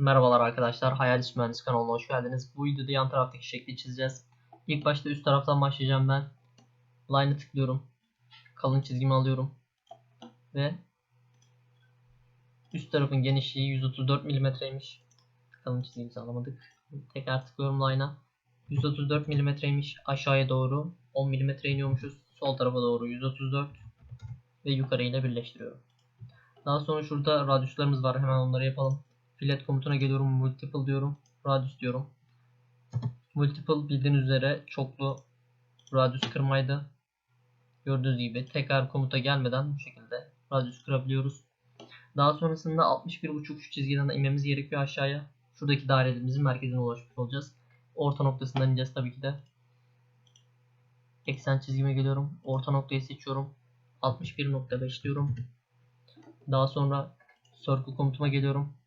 Merhabalar arkadaşlar, Hayalis Mühendis kanalına hoş geldiniz. Bu videoda yan taraftaki şekli çizeceğiz. İlk başta üst taraftan başlayacağım ben. Line'ı tıklıyorum. Kalın çizgimi alıyorum. Ve üst tarafın genişliği 134 mm'ymiş. Kalın çizgimizi alamadık. Tekrar tıklıyorum line'a. 134 mm'ymiş. Aşağıya doğru 10 mm iniyormuşuz. Sol tarafa doğru 134 ve yukarı ile birleştiriyorum. Daha sonra şurada radyuslarımız var. Hemen onları yapalım. Filet komutuna geliyorum. Multiple diyorum. Radius diyorum. Multiple bildiğiniz üzere çoklu radius kırmaydı. Gördüğünüz gibi tekrar komuta gelmeden bu şekilde radius kırabiliyoruz. Daha sonrasında 61.5 şu çizgiden de inmemiz gerekiyor aşağıya. Şuradaki dairelerimizin merkezine ulaşmış olacağız. Orta noktasından ineceğiz tabii ki de. Eksen çizgime geliyorum. Orta noktayı seçiyorum. 61.5 diyorum. Daha sonra circle komutuma geliyorum.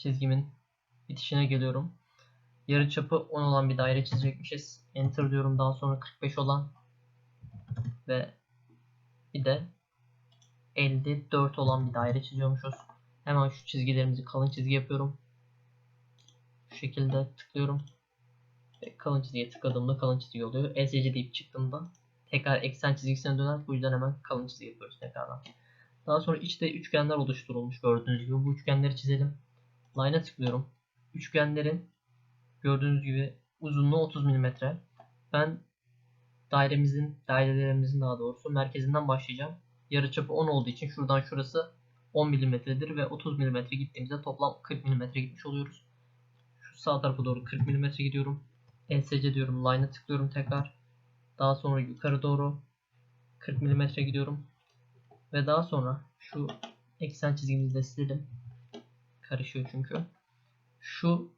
Çizgimin bitişine geliyorum. Yarıçapı 10 olan bir daire çizecekmişiz. Enter diyorum. Daha sonra 45 olan ve bir de 54 olan bir daire çiziyormuşuz. Hemen şu çizgilerimizi kalın çizgi yapıyorum. Şu şekilde tıklıyorum. Ve kalın çizgiye tıkladığımda kalın çizgi oluyor. ESC deyip çıktığımda tekrar eksen çizgisine döner. Bu yüzden hemen kalın çizgi yapıyoruz tekrardan. Daha sonra içte üçgenler oluşturulmuş gördüğünüz gibi. Bu üçgenleri çizelim. Line'a tıklıyorum. Üçgenlerin gördüğünüz gibi uzunluğu 30 mm. Ben dairemizin, dairelerimizin daha doğrusu merkezinden başlayacağım. Yarıçapı 10 olduğu için şuradan şurası 10 mm'dir ve 30 mm gittiğimizde toplam 40 mm gitmiş oluyoruz. Şu sağ tarafa doğru 40 mm gidiyorum. ESC diyorum. Line'a tıklıyorum tekrar. Daha sonra yukarı doğru 40 mm gidiyorum. Ve daha sonra şu eksen çizgimizi de silelim. Karışıyor çünkü. Şu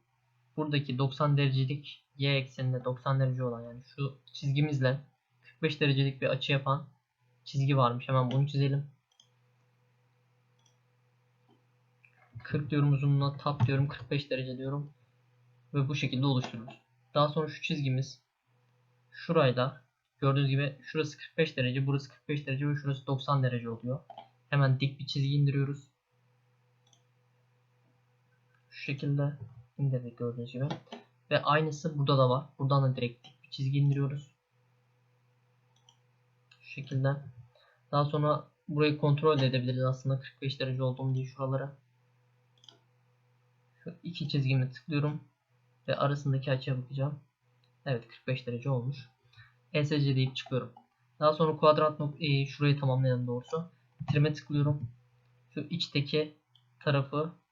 buradaki 90 derecelik y ekseninde 90 derece olan yani şu çizgimizle 45 derecelik bir açı yapan çizgi varmış. Hemen bunu çizelim. 40 diyorum uzunluğuna tap diyorum 45 derece diyorum. Ve bu şekilde oluştururuz. Daha sonra şu çizgimiz şurayla gördüğünüz gibi şurası 45 derece burası 45 derece ve şurası 90 derece oluyor. Hemen dik bir çizgi indiriyoruz. Şu şekilde indirdik gördüğünüz gibi. Ve aynısı burada da var. Buradan da direkt dik bir çizgi indiriyoruz. Şu şekilde. Daha sonra burayı kontrol edebiliriz aslında 45 derece olduğum diye şuralara. Şu iki çizgimi tıklıyorum. Ve arasındaki açıya bakacağım. Evet 45 derece olmuş. ESC deyip çıkıyorum. Daha sonra kuadrat nok e, şurayı tamamlayalım doğrusu. Bitirime tıklıyorum. Şu içteki tarafı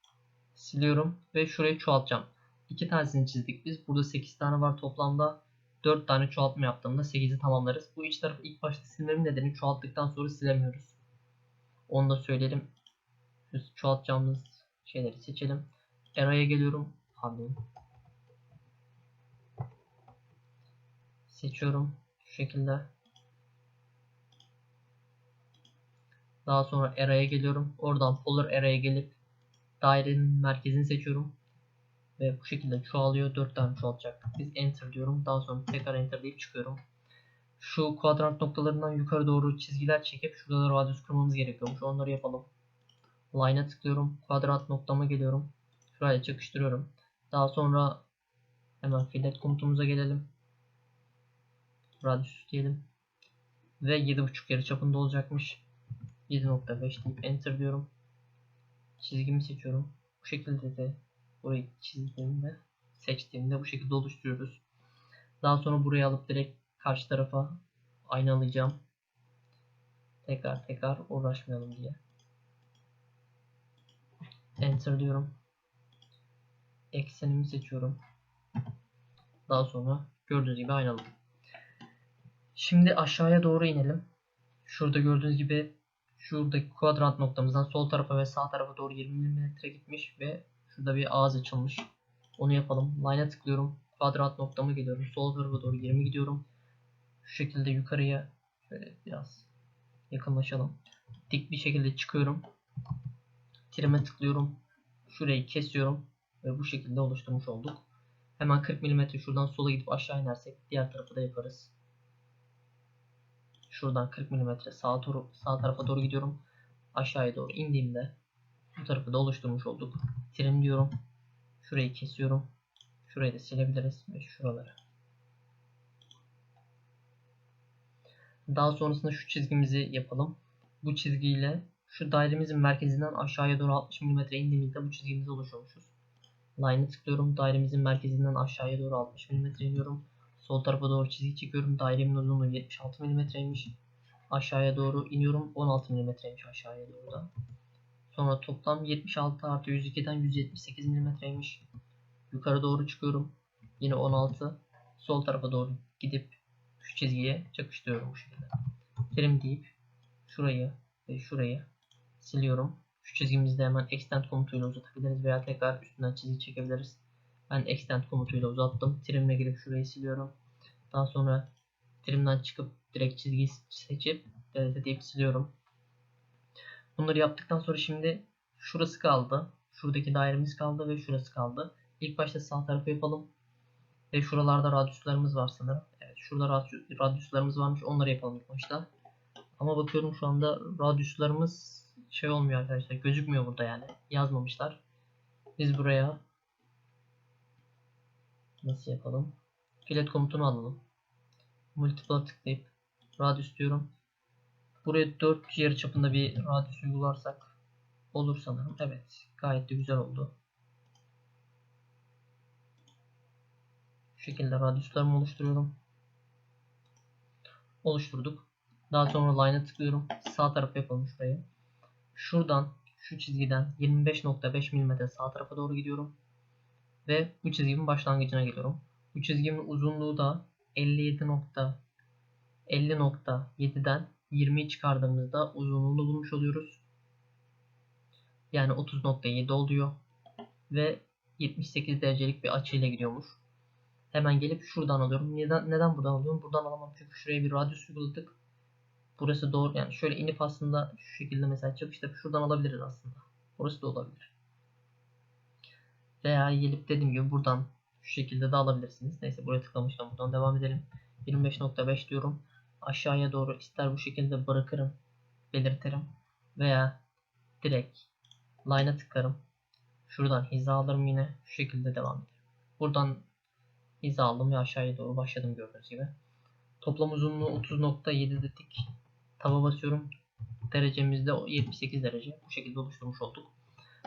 siliyorum ve şurayı çoğaltacağım. İki tanesini çizdik biz. Burada 8 tane var toplamda. 4 tane çoğaltma yaptığımda 8'i tamamlarız. Bu iç tarafı ilk başta silmemin nedeni çoğalttıktan sonra silemiyoruz. Onu da söyleyelim. Şu çoğaltacağımız şeyleri seçelim. Array'a geliyorum. Pardon. Seçiyorum. Şu şekilde. Daha sonra array'a geliyorum. Oradan polar array'a gelip dairenin merkezini seçiyorum. Ve bu şekilde çoğalıyor. 4 tane çoğalacak. Biz enter diyorum. Daha sonra tekrar enter deyip çıkıyorum. Şu kuadrant noktalarından yukarı doğru çizgiler çekip şurada da radius kırmamız gerekiyormuş. Onları yapalım. Line'a tıklıyorum. Kuadrat noktama geliyorum. Şuraya çakıştırıyorum. Daha sonra hemen fillet komutumuza gelelim. Radius diyelim. Ve 7.5 yarı çapında olacakmış. 7.5 deyip enter diyorum. Çizgimi seçiyorum. Bu şekilde de burayı çizdiğimde seçtiğimde bu şekilde oluşturuyoruz. Daha sonra burayı alıp direkt karşı tarafa aynalayacağım. Tekrar tekrar uğraşmayalım diye. Enter diyorum. Eksenimi seçiyorum. Daha sonra gördüğünüz gibi aynaladım. Şimdi aşağıya doğru inelim. Şurada gördüğünüz gibi şuradaki kuadrant noktamızdan sol tarafa ve sağ tarafa doğru 20 mm gitmiş ve şurada bir ağız açılmış. Onu yapalım. Line'a tıklıyorum. Kuadrat noktama geliyorum. Sol tarafa doğru 20 gidiyorum. Şu şekilde yukarıya şöyle biraz yakınlaşalım. Dik bir şekilde çıkıyorum. Trim'e tıklıyorum. Şurayı kesiyorum ve bu şekilde oluşturmuş olduk. Hemen 40 mm şuradan sola gidip aşağı inersek diğer tarafı da yaparız. Şuradan 40 mm sağa, doğru, sağ tarafa doğru gidiyorum. Aşağıya doğru indiğimde Bu tarafı da oluşturmuş olduk. Trim diyorum. Şurayı kesiyorum. Şurayı da silebiliriz ve şuraları. Daha sonrasında şu çizgimizi yapalım. Bu çizgiyle şu dairemizin merkezinden aşağıya doğru 60 mm indiğimizde bu çizgimizi oluşturmuşuz. Line'ı tıklıyorum. Dairemizin merkezinden aşağıya doğru 60 mm iniyorum. Sol tarafa doğru çizgi çekiyorum. Dairemin uzunluğu 76 mm'ymiş. Aşağıya doğru iniyorum. 16 mm'ymiş aşağıya doğru da. Sonra toplam 76 artı 102'den 178 mm'ymiş. Yukarı doğru çıkıyorum. Yine 16. Sol tarafa doğru gidip şu çizgiye çakıştırıyorum bu şekilde. Trim deyip şurayı ve şurayı siliyorum. Şu çizgimizi de hemen extend komutuyla uzatabiliriz veya tekrar üstünden çizgi çekebiliriz. Ben extend komutuyla uzattım. Trim'e girip şurayı siliyorum. Daha sonra trim'den çıkıp direkt çizgiyi seçip delete deyip siliyorum. Bunları yaptıktan sonra şimdi şurası kaldı. Şuradaki dairemiz kaldı ve şurası kaldı. İlk başta sağ tarafı yapalım. Ve şuralarda radyuslarımız var sanırım. Evet şurada radyuslarımız varmış. Onları yapalım ilk başta. Ama bakıyorum şu anda radyuslarımız şey olmuyor arkadaşlar. Gözükmüyor burada yani. Yazmamışlar. Biz buraya nasıl yapalım? Filet komutunu alalım. Multiple'a tıklayıp radius diyorum. Buraya 4 yarı çapında bir radius uygularsak olur sanırım. Evet. Gayet de güzel oldu. Şu şekilde radyuslarımı oluşturuyorum. Oluşturduk. Daha sonra line'a tıklıyorum. Sağ tarafa yapalım şurayı. Şuradan şu çizgiden 25.5 mm sağ tarafa doğru gidiyorum. Ve bu çizgimin başlangıcına geliyorum. Bu çizgimin uzunluğu da 57.50.7'den 20'yi çıkardığımızda uzunluğunu bulmuş oluyoruz. Yani 30.7 oluyor. Ve 78 derecelik bir açıyla gidiyormuş. Hemen gelip şuradan alıyorum. Neden, neden buradan alıyorum? Buradan alamam çünkü şuraya bir radyus uyguladık. Burası doğru yani şöyle inip aslında şu şekilde mesela çıkışta şuradan alabiliriz aslında. Burası da olabilir. Veya gelip dediğim gibi buradan şu şekilde de alabilirsiniz. Neyse buraya tıklamışken buradan devam edelim. 25.5 diyorum. Aşağıya doğru ister bu şekilde bırakırım. Belirtirim. Veya direkt line'a tıklarım. Şuradan hiza alırım yine. Şu şekilde devam ederim. Buradan hiza aldım ve aşağıya doğru başladım gördüğünüz gibi. Toplam uzunluğu 30.7 dedik. Taba basıyorum. Derecemizde 78 derece. Bu şekilde oluşturmuş olduk.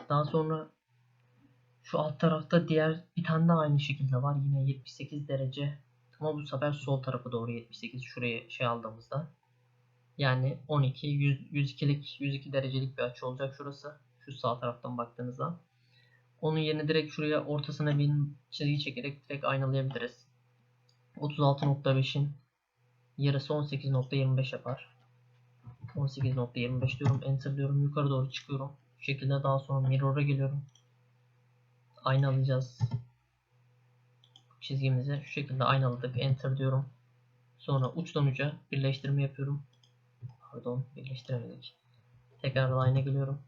Daha sonra şu alt tarafta diğer bir tane daha aynı şekilde var. Yine 78 derece. Ama bu sefer sol tarafa doğru 78. Şuraya şey aldığımızda. Yani 12, 100, 102'lik, 102 derecelik bir açı olacak şurası. Şu sağ taraftan baktığınızda. Onun yerine direkt şuraya ortasına bir çizgi çekerek direkt aynalayabiliriz. 36.5'in yarısı 18.25 yapar. 18.25 diyorum. Enter diyorum. Yukarı doğru çıkıyorum. Bu şekilde daha sonra mirror'a geliyorum. Ayna alacağız. Çizgimizi şu şekilde aynaladık. Enter diyorum. Sonra uçtan uca birleştirme yapıyorum. Pardon birleştiremedik. Tekrar line'a geliyorum.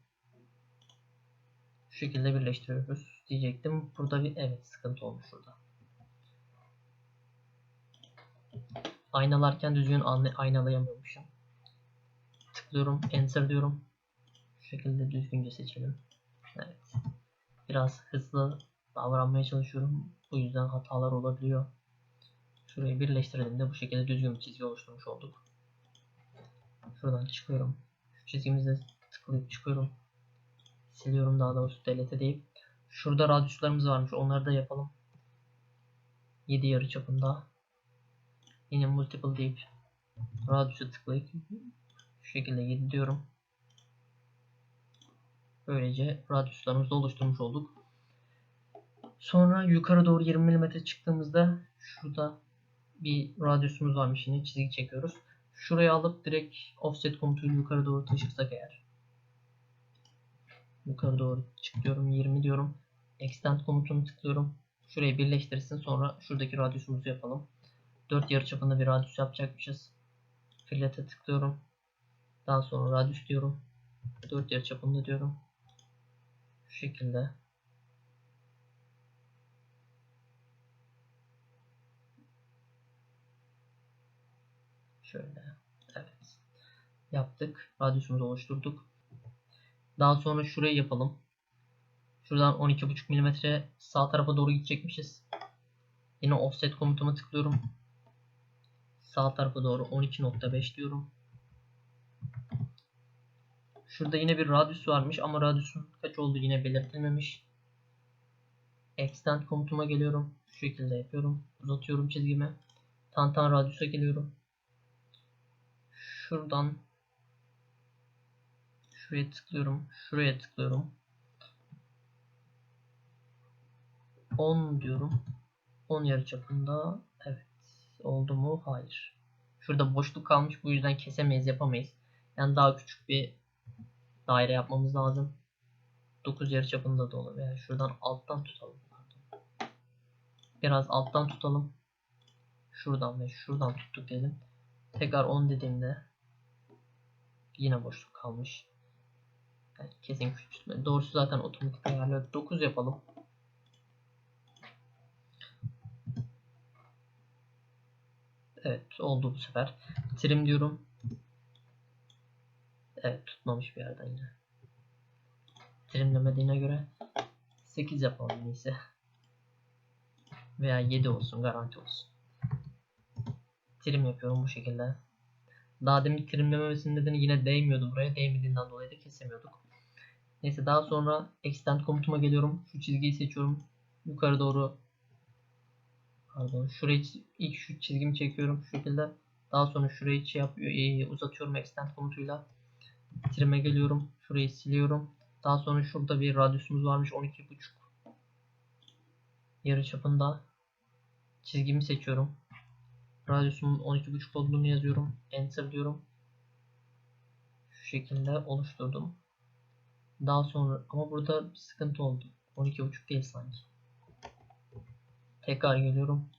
Şu şekilde birleştiriyoruz diyecektim. Burada bir evet sıkıntı olmuş burada. Aynalarken düzgün aynalayamıyormuşum. Tıklıyorum, enter diyorum. Şu şekilde düzgünce seçelim. Biraz hızlı davranmaya çalışıyorum. Bu yüzden hatalar olabiliyor. Şurayı birleştirdiğimde bu şekilde düzgün bir çizgi oluşturmuş olduk. Şuradan çıkıyorum. Şu çizgimizde tıklayıp çıkıyorum. Siliyorum daha doğrusu delete deyip. Şurada radyuslarımız varmış. Onları da yapalım. 7 yarı çapında. Yine multiple deyip radyusa tıklayıp şu şekilde 7 diyorum. Böylece radyuslarımızı oluşturmuş olduk. Sonra yukarı doğru 20 mm çıktığımızda şurada bir radyusumuz varmış yine çizgi çekiyoruz. Şurayı alıp direkt offset komutuyla yukarı doğru taşırsak eğer. Yukarı doğru çıkıyorum 20 diyorum. Extend komutunu tıklıyorum. Şurayı birleştirsin sonra şuradaki radyusumuzu yapalım. 4 yarıçapında bir radyus yapacakmışız. Fillet'e tıklıyorum. Daha sonra radyus diyorum. 4 yarıçapında diyorum. Şu şekilde. Şöyle. Evet. Yaptık. Radyusumuzu oluşturduk. Daha sonra şurayı yapalım. Şuradan 12.5 mm sağ tarafa doğru gidecekmişiz. Yine offset komutuma tıklıyorum. Sağ tarafa doğru 12.5 diyorum. Şurada yine bir radyus varmış ama radyusun kaç olduğu yine belirtilmemiş. Extend komutuma geliyorum. Şu şekilde yapıyorum. Uzatıyorum çizgimi. Tantan radyusa geliyorum. Şuradan şuraya tıklıyorum. Şuraya tıklıyorum. 10 diyorum. 10 yarıçapında evet oldu mu? Hayır. Şurada boşluk kalmış bu yüzden kesemeyiz yapamayız. Yani daha küçük bir daire yapmamız lazım. 9 yarıçapında da olur veya şuradan alttan tutalım. Biraz alttan tutalım. Şuradan ve şuradan tuttuk dedim. Tekrar 10 dediğimde yine boşluk kalmış. Yani kesin küçültme. Doğrusu zaten otomatik ayarlıyor. 9 yapalım. Evet oldu bu sefer. Trim diyorum. Evet tutmamış bir yerden yine. Trimlemediğine göre 8 yapalım neyse. Veya 7 olsun garanti olsun. Trim yapıyorum bu şekilde. Daha demin trimlememesinin nedeni yine değmiyordu buraya. Değmediğinden dolayı da kesemiyorduk. Neyse daha sonra extend komutuma geliyorum. Şu çizgiyi seçiyorum. Yukarı doğru pardon şurayı ilk şu çizgimi çekiyorum şu şekilde. Daha sonra şurayı şey yapıyor, e, uzatıyorum extend komutuyla. Trim'e geliyorum. Şurayı siliyorum. Daha sonra şurada bir radyusumuz varmış 12.5 yarı çapında çizgimi seçiyorum. Radyusumun 12.5 olduğunu yazıyorum. Enter diyorum. Şu şekilde oluşturdum. Daha sonra ama burada bir sıkıntı oldu. 12.5 değil sanki. Tekrar geliyorum.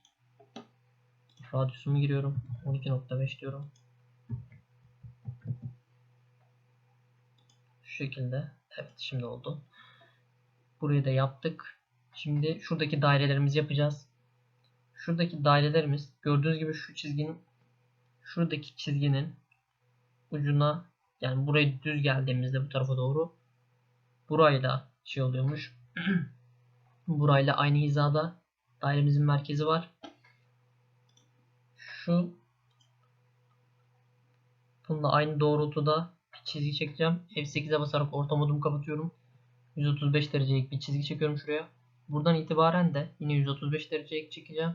Radyusumu giriyorum. 12.5 diyorum. Şekilde. Evet şimdi oldu. Burayı da yaptık. Şimdi şuradaki dairelerimizi yapacağız. Şuradaki dairelerimiz gördüğünüz gibi şu çizginin şuradaki çizginin ucuna yani buraya düz geldiğimizde bu tarafa doğru burayla şey oluyormuş. burayla aynı hizada dairemizin merkezi var. Şu bununla aynı doğrultuda çizgi çekeceğim. F8'e basarak orta modumu kapatıyorum. 135 derecelik bir çizgi çekiyorum şuraya. Buradan itibaren de yine 135 derecelik çekeceğim.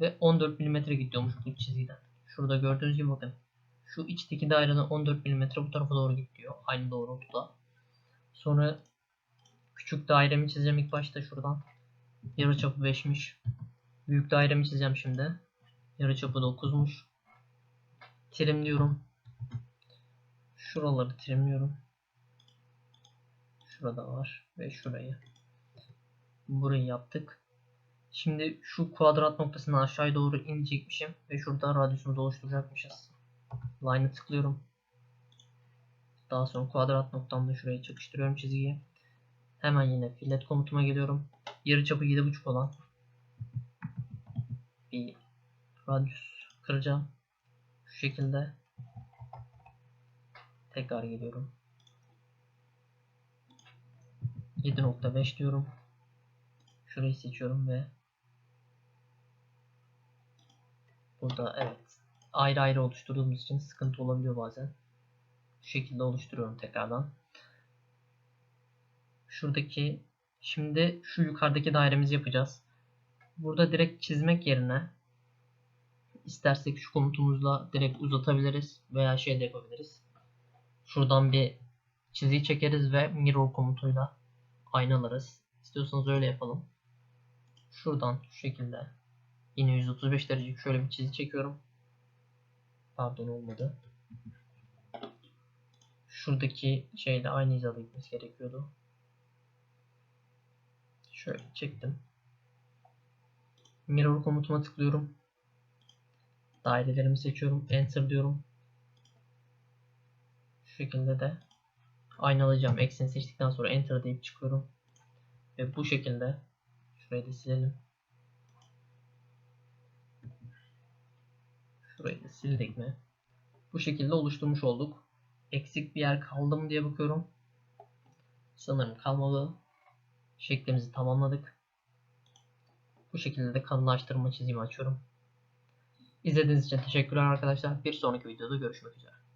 Ve 14 mm gidiyormuş bu çizgiden. Şurada gördüğünüz gibi bakın. Şu içteki dairenin 14 mm bu tarafa doğru gidiyor. Aynı doğrultuda. Sonra küçük dairemi çizeceğim ilk başta şuradan. Yarıçapı 5'miş. Büyük dairemi çizeceğim şimdi. Yarıçapı 9'muş. Trimliyorum. Şuraları trimliyorum. Şurada var ve şurayı. Burayı yaptık. Şimdi şu kuadrat noktasından aşağıya doğru inecekmişim ve şurada radyusumuzu oluşturacakmışız. Line'ı tıklıyorum. Daha sonra kuadrat noktamda şuraya çakıştırıyorum çizgiyi. Hemen yine fillet komutuma geliyorum. Yarıçapı 7.5 olan bir radyus kıracağım. Şu şekilde. Tekrar geliyorum. 7.5 diyorum. Şurayı seçiyorum ve burada evet ayrı ayrı oluşturduğumuz için sıkıntı olabiliyor bazen. Şu şekilde oluşturuyorum tekrardan. Şuradaki şimdi şu yukarıdaki dairemizi yapacağız. Burada direkt çizmek yerine istersek şu komutumuzla direkt uzatabiliriz veya şey de yapabiliriz. Şuradan bir çizgi çekeriz ve mirror komutuyla aynalarız. İstiyorsanız öyle yapalım. Şuradan şu şekilde yine 135 derece şöyle bir çizgi çekiyorum. Pardon olmadı. Şuradaki şeyle aynı hizada gitmesi gerekiyordu. Şöyle çektim. Mirror komutuma tıklıyorum. Dairelerimi seçiyorum. Enter diyorum. Şekilde de aynalayacağım. Ekseni seçtikten sonra Enter deyip çıkıyorum. Ve bu şekilde şurayı da silelim. Şurayı da sildik mi? Bu şekilde oluşturmuş olduk. Eksik bir yer kaldı mı diye bakıyorum. Sanırım kalmadı. Şeklimizi tamamladık. Bu şekilde de kalınlaştırma çizimi açıyorum. İzlediğiniz için teşekkürler arkadaşlar. Bir sonraki videoda görüşmek üzere.